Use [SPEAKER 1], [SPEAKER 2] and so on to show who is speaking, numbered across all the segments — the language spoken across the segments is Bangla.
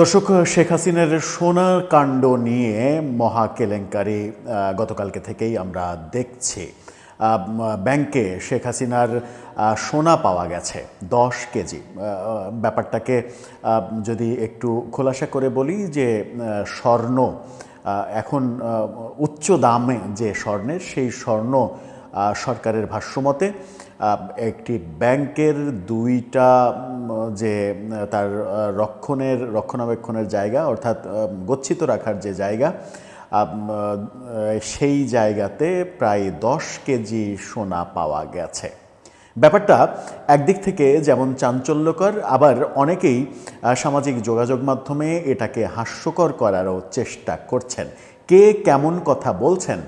[SPEAKER 1] দর্শক, শেখ হাসিনার সোনার কাণ্ড নিয়ে মহা কেলেঙ্কারি গতকালকে থেকেই আমরা দেখছি। ব্যাংকে শেখ হাসিনার সোনা পাওয়া গেছে, দশ কেজি। ব্যাপারটাকে যদি একটু খোলাসা করে বলি যে স্বর্ণ এখন উচ্চ দামে যে স্বর্ণের, সেই স্বর্ণ সরকারের ভাষ্যমতে একটি ব্যাংকের দুইটা যে, তার রক্ষণের, রক্ষণাবেক্ষণের জায়গা, অর্থাৎ গচ্ছিত রাখার যে জায়গা সেই জায়গাতে প্রায় দশ কেজি সোনা পাওয়া গেছে। ব্যাপারটা একদিক থেকে যেমন চাঞ্চল্যকর, আবার অনেকেই সামাজিক যোগাযোগ মাধ্যমে এটাকে হাস্যকর করারও চেষ্টা করছেন। কে কেমন কথা বলছেন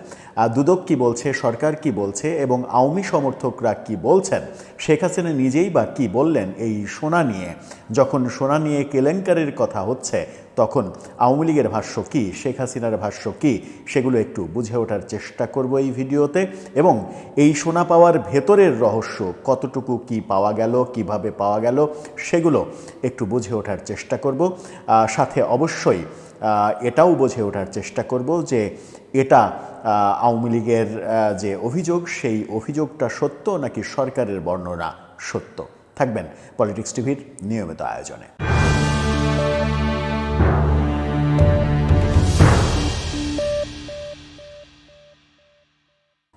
[SPEAKER 1] দুদক কি বলছে, সরকার কি বলছে এবং আওয়ামী সমর্থকরা কি বলছেন, শেখ হাসিনা নিজেই বা কি বললেন এই সোনা নিয়ে। যখন সোনা নিয়ে কেলেঙ্কারির কথা হচ্ছে, তখন আওয়ামী লীগের ভাষ্য কি, শেখ হাসিনার ভাষ্য কি, সেগুলো একটু বুঝে ওঠার চেষ্টা করব এই ভিডিওতে। এবং এই সোনা পাওয়ার ভেতরের রহস্য কতটুকু কি পাওয়া গেল, কীভাবে পাওয়া গেল, সেগুলো একটু বুঝে ওঠার চেষ্টা করব। সাথে অবশ্যই এটাও বোঝে ওঠার চেষ্টা করব যে এটা আওয়ামী লীগের যে অভিযোগ, সেই অভিযোগটা সত্য নাকি সরকারের বর্ণনা সত্য? থাকবেন পলিটিক্স টিভির নিয়মিত আয়োজনে।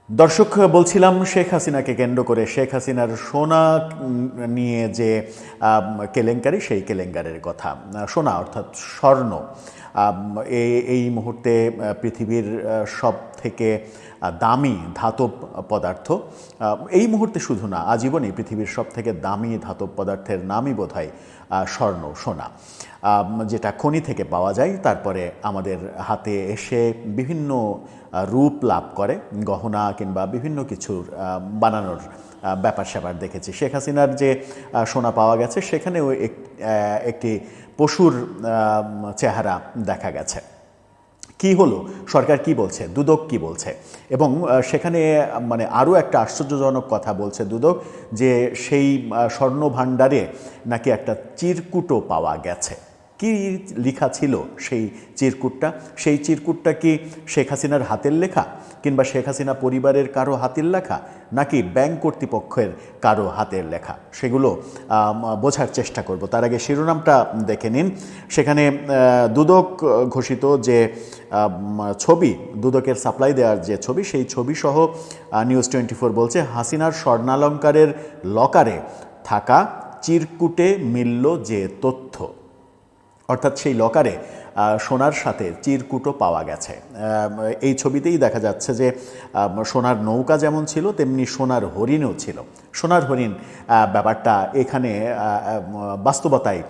[SPEAKER 1] দর্শক, বলছিলাম শেখ হাসিনাকে কেন্দ্র করে। শেখ হাসিনার সোনা নিয়ে যে কেলেঙ্কারি, সেই কেলেঙ্কারের কথা। সোনা অর্থাৎ স্বর্ণ। এই- মুহূর্তে পৃথিবীর সব থেকে দামি ধাতব পদার্থ। এই মুহূর্তে শুধু না, আজীবনই পৃথিবীর সব থেকে দামি ধাতব পদার্থের নামই বোধ হয় স্বর্ণ, সোনা। যেটা খনি থেকে পাওয়া যায়, তারপরে আমাদের হাতে এসে বিভিন্ন রূপ লাভ করে, গহনা কিংবা বিভিন্ন কিছুর বানানোর ব্যাপার স্যাপার দেখেছি। শেখ হাসিনার যে সোনা পাওয়া গেছে, সেখানেও এক- একটি পশুর চেহারা দেখা গেছে। কি হলো? সরকার কি বলছে? দুদক কি বলছে? এবং সেখানে মানে আরও একটা আশ্চর্যজনক কথা বলছে দুদক, যে সেই স্বর্ণ ভাণ্ডারে নাকি একটা চিরকুটো পাওয়া গেছে। কি লেখা ছিল সেই চিরকুটটা? সেই চিরকুটটা কি শেখ হাসিনার হাতের লেখা কিংবা শেখ হাসিনা পরিবারের কারও হাতের লেখা নাকি ব্যাংক কর্তৃপক্ষের কারও হাতের লেখা? সেগুলো বোঝার চেষ্টা করব। তার আগে শিরোনামটা দেখে নিন। সেখানে দুদক ঘোষিত যে ছবি, দুদকের সাপ্লাই দেওয়ার যে ছবি, সেই ছবি সহ নিউজ টোয়েন্টি ফোর বলছে, হাসিনার স্বর্ণালঙ্কারের লকারে থাকা চিরকুটে মিলল যে তথ্য। অর্থাৎ সেই লকারে সোনার সাথে চিরকুটো পাওয়া গেছে। এই ছবিতেই দেখা যাচ্ছে যে সোনার নৌকা যেমন ছিল, তেমনি সোনার হরিণও ছিল। সোনার হরিণ ব্যাপারটা এখানে বাস্তবতায়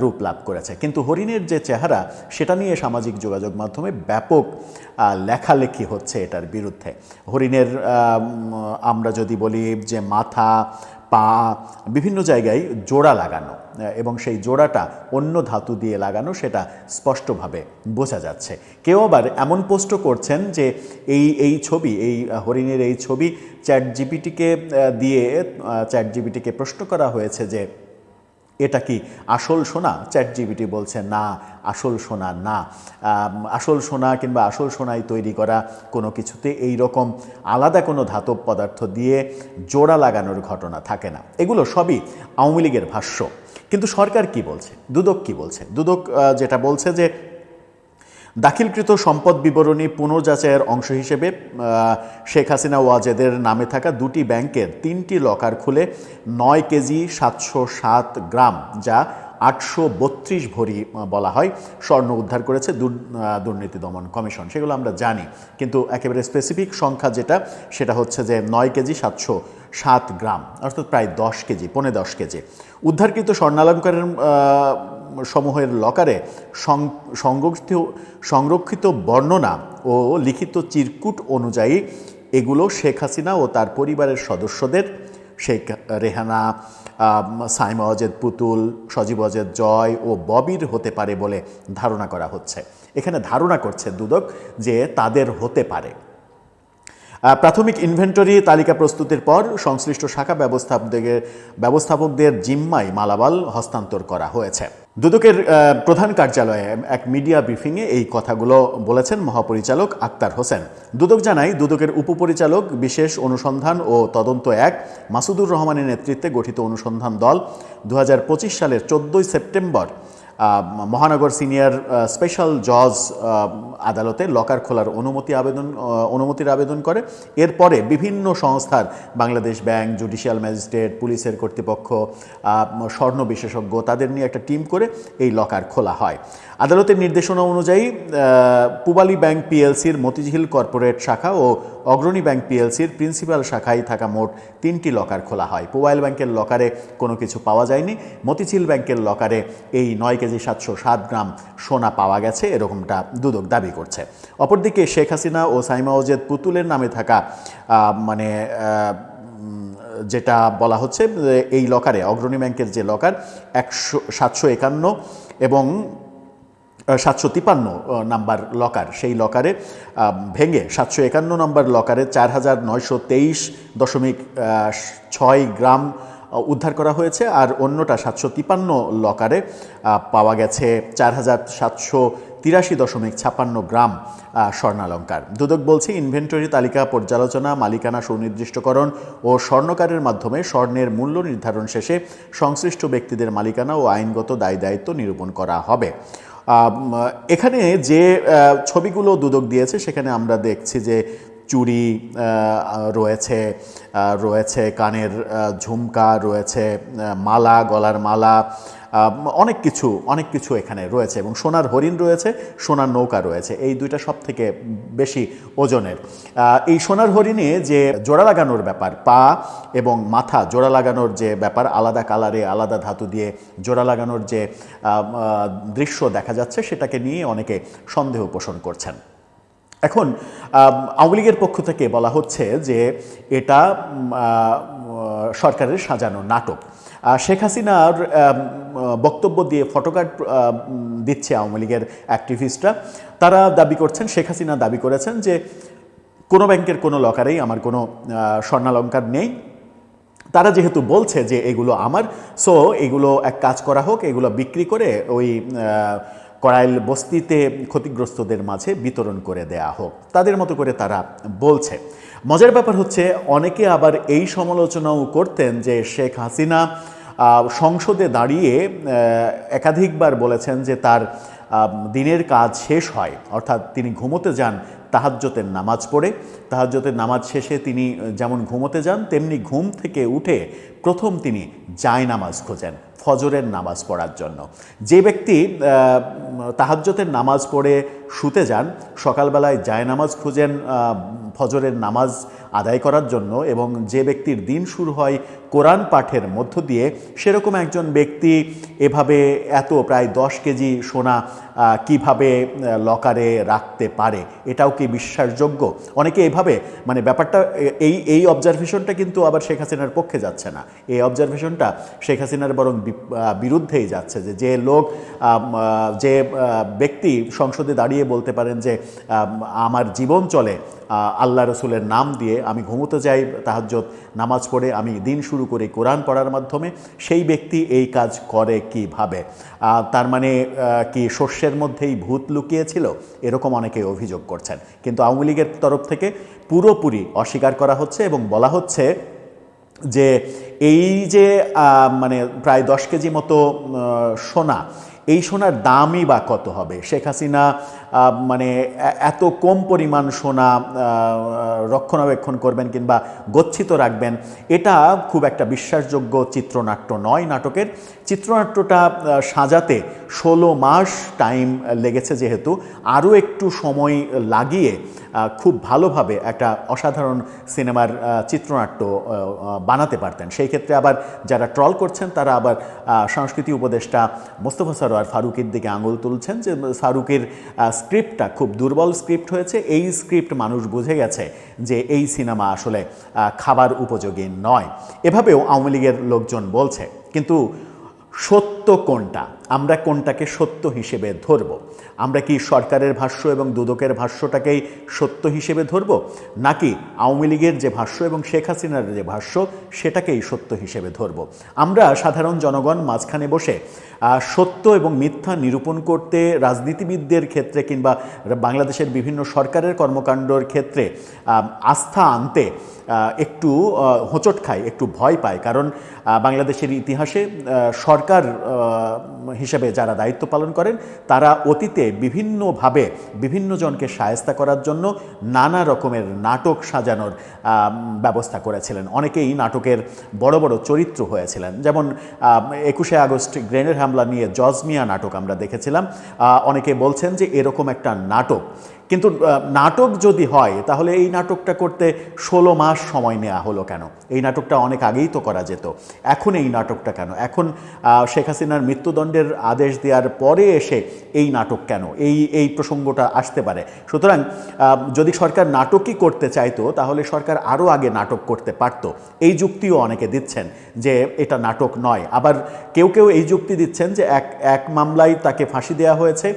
[SPEAKER 1] রূপ লাভ করেছে। কিন্তু হরিণের যে চেহারা, সেটা নিয়ে সামাজিক যোগাযোগ মাধ্যমে ব্যাপক লেখালেখি হচ্ছে এটার বিরুদ্ধে। হরিণের আমরা যদি বলি যে মাথা পা, বিভিন্ন জায়গায় জোড়া লাগানো, এবং সেই জোড়াটা অন্য ধাতু দিয়ে লাগানো সেটা স্পষ্টভাবে বোঝা যাচ্ছে। কেউ আবার এমন পোস্ট করছেন যে এই এই ছবি, এই হরিণের এই ছবি চ্যাট জিপিটিকে দিয়ে চ্যাট জিপিটিকে প্রশ্ন করা হয়েছে যে এটা কি আসল সোনা? চ্যাট জিবিটি বলছে, না, আসল সোনা না। আসল সোনা কিংবা আসল সোনায় তৈরি করা কোনো কিছুতে এই রকম আলাদা কোনো ধাতব পদার্থ দিয়ে জোড়া লাগানোর ঘটনা থাকে না। এগুলো সবই আওয়ামী লীগের ভাষ্য। কিন্তু সরকার কি বলছে? দুদক কি বলছে? দুদক যেটা বলছে যে দাখিলকৃত সম্পদ বিবরণী পুনর্যাচাইয়ের অংশ হিসেবে শেখ হাসিনা ওয়াজেদের নামে থাকা দুটি ব্যাংকের তিনটি লকার খুলে নয় কেজি সাতশো সাত গ্রাম, যা আটশো বত্রিশ ভরি বলা হয়, স্বর্ণ উদ্ধার করেছে দুর- দুর্নীতি দমন কমিশন। সেগুলো আমরা জানি, কিন্তু একেবারে স্পেসিফিক সংখ্যা যেটা, সেটা হচ্ছে যে নয় কেজি সাতশো সাত গ্রাম, অর্থাৎ প্রায় দশ কেজি, পৌনে দশ কেজি। উদ্ধারকৃত স্বর্ণালঙ্কারের সমূহের লকারে সংরক্ষিত সংরক্ষিত বর্ণনা ও লিখিত চিরকুট অনুযায়ী এগুলো শেখ হাসিনা ও তার পরিবারের সদস্যদের, শেখ রেহানা সাইমা অজেদ পুতুল, সজীব অজেদ জয় ও ববির হতে পারে বলে ধারণা করা হচ্ছে। এখানে ধারণা করছে দুদক যে তাদের হতে পারে। প্রাথমিক ইনভেন্টরি তালিকা প্রস্তুতির পর সংশ্লিষ্ট শাখা ব্যবস্থাপকদের ব্যবস্থাপকদের জিম্মায় মালাবাল হস্তান্তর করা হয়েছে। দুদকের প্রধান কার্যালয়ে এক মিডিয়া ব্রিফিংয়ে এই কথাগুলো বলেছেন মহাপরিচালক আক্তার হোসেন। দুদক জানায়, দুদকের উপপরিচালক, বিশেষ অনুসন্ধান ও তদন্ত এক, মাসুদুর রহমানের নেতৃত্বে গঠিত অনুসন্ধান দল দু হাজার পঁচিশ সালের চোদ্দোই সেপ্টেম্বর মহানগর সিনিয়র স্পেশাল জজ আদালতে লকার খোলার অনুমতি আবেদন অনুমতির আবেদন করে। এরপরে বিভিন্ন সংস্থার, বাংলাদেশ ব্যাংক জুডিশিয়াল ম্যাজিস্ট্রেট পুলিশের কর্তৃপক্ষ স্বর্ণ বিশেষজ্ঞ, তাদের নিয়ে একটা টিম করে এই লকার খোলা হয়। আদালতের নির্দেশনা অনুযায়ী পুবালী ব্যাংক পিএলসির মতিঝিল কর্পোরেট শাখা ও অগ্রণী ব্যাংক পিএলসির প্রিন্সিপাল শাখায় থাকা মোট তিনটি লকার খোলা হয়। পুবাইল ব্যাংকের লকারে কোনো কিছু পাওয়া যায়নি। মতিঝিল ব্যাংকের লকারে এই নয় কেজি সাতশো সাত গ্রাম সোনা পাওয়া গেছে, এরকমটা দুদক দাবি করছে। অপরদিকে শেখ হাসিনা ও সাইমা ওজেদ পুতুলের নামে থাকা মানে যেটা বলা হচ্ছে এই লকারে, অগ্রণী ব্যাংকের যে লকার, একশো, সাতশো একান্ন এবং সাতশো তিপান্ন নাম্বার লকার। সেই লকারে ভেঙে সাতশো একান্ন নম্বর লকারে চার হাজার নয়শো তেইশ দশমিক ছয় গ্রাম উদ্ধার করা হয়েছে আর অন্যটা সাতশো তিপান্ন লকারে পাওয়া গেছে চার হাজার সাতশো তিরাশি দশমিক ছাপ্পান্ন গ্রাম স্বর্ণালঙ্কার। দুদক বলছে, ইনভেন্টরি তালিকা পর্যালোচনা, মালিকানা সুনির্দিষ্টকরণ ও স্বর্ণকারের মাধ্যমে স্বর্ণের মূল্য নির্ধারণ শেষে সংশ্লিষ্ট ব্যক্তিদের মালিকানা ও আইনগত দায় দায়িত্ব নিরূপণ করা হবে। এখানে যে ছবিগুলো দুদক দিয়েছে, সেখানে আমরা দেখছি যে চুড়ি রয়েছে রয়েছে কানের ঝুমকা, রয়েছে মালা, গলার মালা অনেক কিছু অনেক কিছু এখানে রয়েছে এবং সোনার হরিণ রয়েছে, সোনার নৌকা রয়েছে। এই দুইটা সব থেকে বেশি ওজনের। এই সোনার হরিণে যে জোড়া লাগানোর ব্যাপার, পা এবং মাথা, জোড়া লাগানোর যে ব্যাপার, আলাদা কালারে আলাদা ধাতু দিয়ে জোড়া লাগানোর যে দৃশ্য দেখা যাচ্ছে, সেটাকে নিয়ে অনেকে সন্দেহ পোষণ করছেন। এখন আওয়ামী লীগের পক্ষ থেকে বলা হচ্ছে যে এটা সরকারের সাজানো নাটক। শেখ হাসিনার বক্তব্য দিয়ে ফটোকার্ড দিচ্ছে আওয়ামী লীগের অ্যাক্টিভিস্টরা। তারা দাবি করছেন, শেখ হাসিনা দাবি করেছেন যে কোনো ব্যাংকের কোনো লকারেই আমার কোনো স্বর্ণালঙ্কার নেই। তারা যেহেতু বলছে যে এগুলো আমার, সো এগুলো এক কাজ করা হোক, এগুলো বিক্রি করে ওই আহ, করাইল বস্তিতে ক্ষতিগ্রস্তদের মাঝে বিতরণ করে দেয়া হোক। তাদের মতো করে তারা বলছে। মজার ব্যাপার হচ্ছে অনেকে আবার এই সমালোচনাও করতেন যে শেখ হাসিনা সংসদে দাঁড়িয়ে একাধিকবার বলেছেন যে তার দিনের কাজ শেষ হয়। অর্থাৎ তিনি ঘুমোতে যান তাহাজ্জতের নামাজ পড়ে। তাহাজ্জতের নামাজ শেষে তিনি যেমন ঘুমোতে যান তেমনি ঘুম থেকে উঠে প্রথম তিনি জায় নামাজ খোঁজেন ফজরের নামাজ পড়ার জন্য। যে ব্যক্তি আহ, তাহাজ্জতের নামাজ পড়ে শুতে যান সকালবেলায় জায় নামাজ খুঁজেন ফজরের নামাজ আদায় করার জন্য এবং যে ব্যক্তির দিন শুরু হয় কোরআন পাঠের মধ্য দিয়ে সেরকম একজন ব্যক্তি এভাবে এত প্রায় দশ কেজি সোনা কীভাবে লকারে রাখতে পারে এটাও কি বিশ্বাসযোগ্য? অনেকে এভাবে মানে ব্যাপারটা এই এই অবজারভেশনটা কিন্তু আবার শেখ হাসিনার পক্ষে যাচ্ছে না। এই অবজারভেশনটা শেখ হাসিনার বরং বিরুদ্ধেই যাচ্ছে যে যে লোক যে ব্যক্তি সংসদে দাঁড়িয়ে বলতে পারেন যে আমার জীবন চলে আল্লাহ রসুলের নাম দিয়ে আমি ঘুমোতে যাই তাহাজ্জত নামাজ পড়ে আমি দিন শুরু করি কোরআন পড়ার মাধ্যমে, সেই ব্যক্তি এই কাজ করে কীভাবে? তার মানে কি শস্যের মধ্যেই ভূত লুকিয়েছিল? এরকম অনেকে অভিযোগ করছেন। কিন্তু আওয়ামী লীগের তরফ থেকে পুরোপুরি অস্বীকার করা হচ্ছে এবং বলা হচ্ছে যে এই যে মানে প্রায় দশ কেজি মতো সোনা, এই সোনার দামই বা কত হবে? শেখ হাসিনা মানে এত কম পরিমাণ সোনা রক্ষণাবেক্ষণ করবেন কিংবা গচ্ছিত রাখবেন, এটা খুব একটা বিশ্বাসযোগ্য চিত্রনাট্য নয় নাটকের। চিত্রনাট্যটা সাজাতে ষোলো মাস টাইম লেগেছে যেহেতু, আরও একটু সময় লাগিয়ে খুব ভালোভাবে একটা অসাধারণ সিনেমার চিত্রনাট্য বানাতে পারতেন। সেই ক্ষেত্রে আবার যারা ট্রল করছেন, তারা আবার সংস্কৃতি উপদেষ্টা মোস্তফা সরোয়ার ফারুকের দিকে আঙুল তুলছেন যে ফারুকের স্ক্রিপ্টটা খুব দুর্বল স্ক্রিপ্ট হয়েছে। এই স্ক্রিপ্ট মানুষ বুঝে গেছে যে এই সিনেমা আসলে খাবার উপযোগী নয়। এভাবেও আওয়ামী লীগের লোকজন বলছে। কিন্তু সত্য কোনটা? আমরা কোনটাকে সত্য হিসেবে ধরব? আমরা কি সরকারের ভাষ্য এবং দুদকের ভাষ্যটাকেই সত্য হিসেবে ধরব? নাকি আওয়ামী লীগের যে ভাষ্য এবং শেখ হাসিনার যে ভাষ্য, সেটাকেই সত্য হিসেবে ধরব? আমরা সাধারণ জনগণ মাঝখানে বসে সত্য এবং মিথ্যা নিরূপণ করতে, রাজনীতিবিদদের ক্ষেত্রে কিংবা বাংলাদেশের বিভিন্ন সরকারের কর্মকাণ্ডর ক্ষেত্রে আস্থা আনতে একটু হোঁচট খায়, একটু ভয় পায়। কারণ বাংলাদেশের ইতিহাসে সরকার হিসেবে যারা দায়িত্ব পালন করেন, তারা অতীতে বিভিন্নভাবে বিভিন্নজনকে সায়স্তা করার জন্য নানা রকমের নাটক সাজানোর ব্যবস্থা করেছিলেন। অনেকেই নাটকের বড় বড় চরিত্র হয়েছিলেন। যেমন একুশে আগস্ট গ্রেনের হামলা নিয়ে জজমিয়া নাটক আমরা দেখেছিলাম। অনেকে বলছেন যে এরকম একটা নাটক কিন্তু নাটক যদি হয়, তাহলে এই নাটকটা করতে ষোলো মাস সময় নেওয়া হলো কেন? এই নাটকটা অনেক আগেই তো করা যেত। এখন এই নাটকটা কেন? এখন শেখ হাসিনার মৃত্যুদণ্ডের আদেশ দেওয়ার পরে এসে এই নাটক কেন? এই এই প্রসঙ্গটা আসতে পারে। সুতরাং যদি সরকার নাটকই করতে চাইতো, তাহলে সরকার আরও আগে নাটক করতে পারত। এই যুক্তিও অনেকে দিচ্ছেন যে এটা নাটক নয়। আবার কেউ কেউ এই যুক্তি দিচ্ছেন যে এক এক মামলায় তাকে ফাঁসি দেওয়া হয়েছে।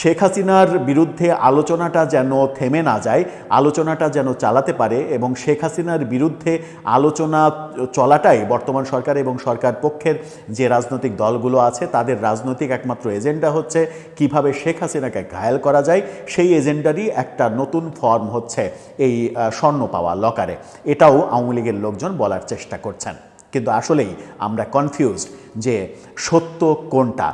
[SPEAKER 1] শেখ হাসিনার বিরুদ্ধে আলোচনাটা যেন থেমে না যায়, আলোচনাটা যেন চালাতে পারে এবং শেখ হাসিনার বিরুদ্ধে আলোচনা চলাটাই বর্তমান সরকার এবং সরকার পক্ষের যে রাজনৈতিক দলগুলো আছে, তাদের রাজনৈতিক একমাত্র এজেন্ডা হচ্ছে কীভাবে শেখ হাসিনাকে ঘায়েল করা যায়, সেই এজেন্ডারই একটা নতুন ফর্ম হচ্ছে এই স্বর্ণ পাওয়া লকারে। এটাও আওয়ামী লীগের লোকজন বলার চেষ্টা করছেন। কিন্তু আসলেই আমরা কনফিউজড যে সত্য কোনটা?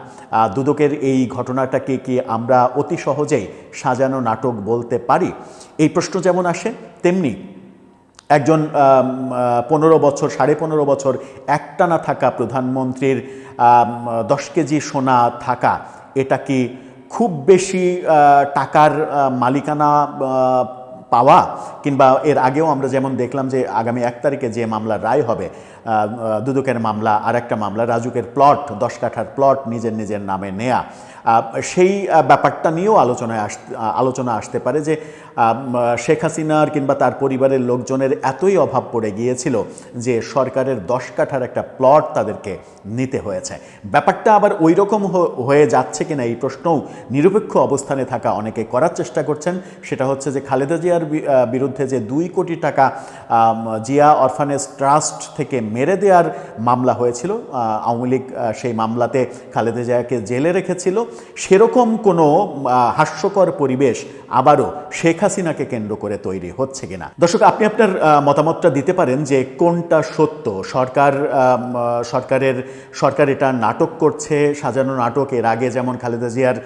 [SPEAKER 1] দুদকের এই ঘটনাটাকে কি আমরা অতি সহজেই সাজানো নাটক বলতে পারি? এই প্রশ্ন যেমন আসে, তেমনি একজন পনেরো বছর, সাড়ে পনেরো বছর একটানা থাকা প্রধানমন্ত্রীর দশ কেজি সোনা থাকা, এটা কি খুব বেশি টাকার মালিকানা পাওয়া কিংবা এর আগেও আমরা যেমন দেখলাম যে আগামী এক তারিখে যে মামলার রায় হবে দুদকের মামলা আর একটা মামলা, রাজুকের প্লট দশ কাঠার প্লট নিজের নিজের নামে নেয়া। সেই ব্যাপারটা নিয়েও আলোচনায় আস আলোচনা আসতে পারে যে শেখ হাসিনার কিংবা তার পরিবারের লোকজনের এতই অভাব পড়ে গিয়েছিল যে সরকারের দশ কাঠার একটা প্লট তাদেরকে নিতে হয়েছে। ব্যাপারটা আবার ওই রকম হয়ে যাচ্ছে কিনা এই প্রশ্নও নিরপেক্ষ অবস্থানে থাকা অনেকে করার চেষ্টা করছেন। সেটা হচ্ছে যে খালেদা জিয়ার বিরুদ্ধে যে দুই কোটি টাকা জিয়া অরফানেজ ট্রাস্ট থেকে মেরে দেওয়ার মামলা হয়েছিল আওয়ামী লীগ সেই মামলাতে খালেদা জিয়াকে জেলে রেখেছিল। সেরকম কোনো হাস্যকর পরিবেশ আবারও শেখ হাসিনাকে কেন্দ্র করে তৈরি হচ্ছে কিনা? দর্শক, আপনি আপনার মতামতটা দিতে পারেন যে কোনটা সত্য? সরকার সরকারের, সরকার এটা নাটক করছে, সাজানো নাটক, এর আগে যেমন খালেদা জিয়ার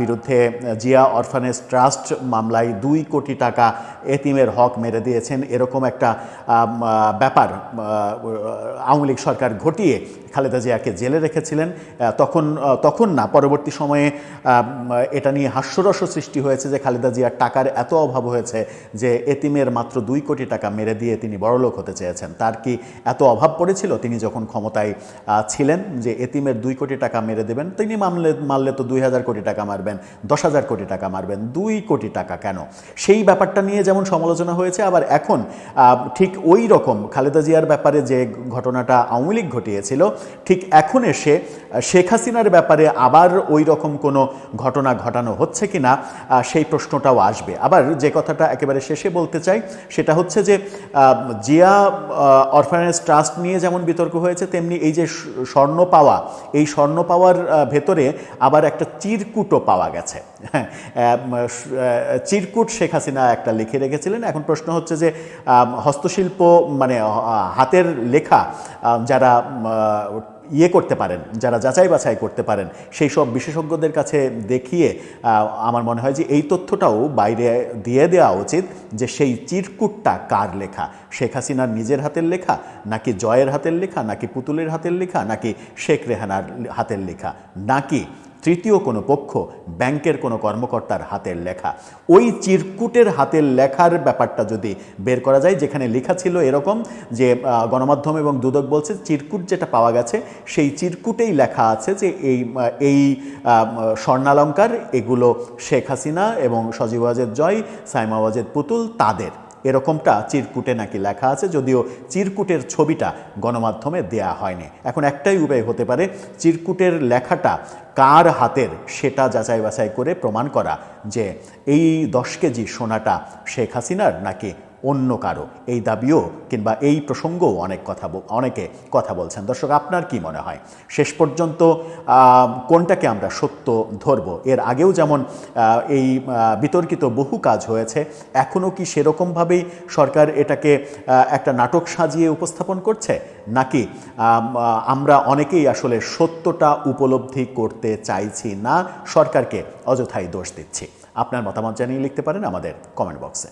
[SPEAKER 1] বিরুদ্ধে জিয়া অরফানেজ ট্রাস্ট মামলায় দুই কোটি টাকা এতিমের হক মেরে দিয়েছেন, এরকম একটা ব্যাপার আওয়ামী লীগ সরকার ঘটিয়ে খালেদা জিয়াকে জেলে রেখেছিলেন তখন তখন না, পরবর্তী সময়ে এটা নিয়ে হাস্যরস সৃষ্টি হয়েছে যে খালেদা জিয়ার টাকার এত অভাব হয়েছে যে এতিমের মাত্র দুই কোটি টাকা মেরে দিয়ে তিনি বড়লোক হতে চেয়েছেন। তার কি এত অভাব পড়েছিল? তিনি যখন ক্ষমতায় ছিলেন যে এতিমের দুই কোটি টাকা মেরে দেবেন, তিনি মামলে মারলে তো দুই হাজার কোটি টাকা মারবেন, দশ হাজার কোটি টাকা মারবেন, দুই কোটি টাকা কেন? সেই ব্যাপারটা নিয়ে যেমন সমালোচনা হয়েছে, আবার এখন ঠিক ওই রকম খালেদা জিয়ার ব্যাপারে যে ঘটনাটা আওয়ামী লীগ ঘটিয়েছিল ঠিক এখন এসে শেখ হাসিনার ব্যাপারে আবার ওই রকম কোনো ঘটনা ঘটানো হচ্ছে কিনা আহ, সেই প্রশ্নটাও আসবে। আবার যে কথাটা একেবারে শেষে বলতে চাই সেটা হচ্ছে যে জিয়া অরফানেজ ট্রাস্ট নিয়ে যেমন বিতর্ক হয়েছে তেমনি এই যে স্বর্ণ পাওয়া এই স্বর্ণ পাওয়ার ভেতরে আবার একটা চিরকুটও পাওয়া গেছে। হ্যাঁ, চিরকুট শেখ হাসিনা একটা লিখে রেখেছিলেন। এখন প্রশ্ন হচ্ছে যে হস্তশিল্প মানে হাতের লেখা যারা ইয়ে করতে পারেন, যারা যাচাই বাছাই করতে পারেন, সেই সব বিশেষজ্ঞদের কাছে দেখিয়ে আমার মনে হয় যে এই তথ্যটাও বাইরে দিয়ে দেওয়া উচিত যে সেই চিরকুটটা কার লেখা? শেখ হাসিনার নিজের হাতের লেখা, নাকি জয়ের হাতের লেখা, নাকি পুতুলের হাতের লেখা, নাকি শেখ রেহানার হাতের লেখা? নাকি তৃতীয় কোনো পক্ষ ব্যাংকের কোনো কর্মকর্তার হাতের লেখা। ওই চিরকুটের হাতের লেখার ব্যাপারটা যদি বের করা যায়, যেখানে লেখা ছিল এরকম যে গণমাধ্যম এবং দুদক বলছে, চিরকুট যেটা পাওয়া গেছে, সেই চিরকুটেই লেখা আছে যে, এই এই স্বর্ণালঙ্কার, এগুলো শেখ হাসিনা এবং সজীব ওয়াজেদ জয়, সাইমা ওয়াজেদ পুতুল, তাদের। এরকমটা চিরকুটে নাকি লেখা আছে, যদিও চিরকুটের ছবিটা গণমাধ্যমে দেয়া হয়নি। এখন একটাই উপায় হতে পারে, চিরকুটের লেখাটা কার হাতের সেটা যাচাই বাছাই করে প্রমাণ করা যে এই দশ কেজি সোনাটা শেখ হাসিনার নাকি অন্য কারও। এই দাবিও কিংবা এই প্রসঙ্গও অনেক কথা অনেকে কথা বলছেন। দর্শক, আপনার কি মনে হয়? শেষ পর্যন্ত কোনটাকে আমরা সত্য ধরব? এর আগেও যেমন এই বিতর্কিত বহু কাজ হয়েছে এখনও কি সেরকমভাবেই সরকার এটাকে একটা নাটক সাজিয়ে উপস্থাপন করছে? নাকি আমরা অনেকেই আসলে সত্যটা উপলব্ধি করতে চাইছি না, সরকারকে অযথাই দোষ দিচ্ছি? আপনার মতামত জানিয়ে লিখতে পারেন আমাদের কমেন্ট বক্সে।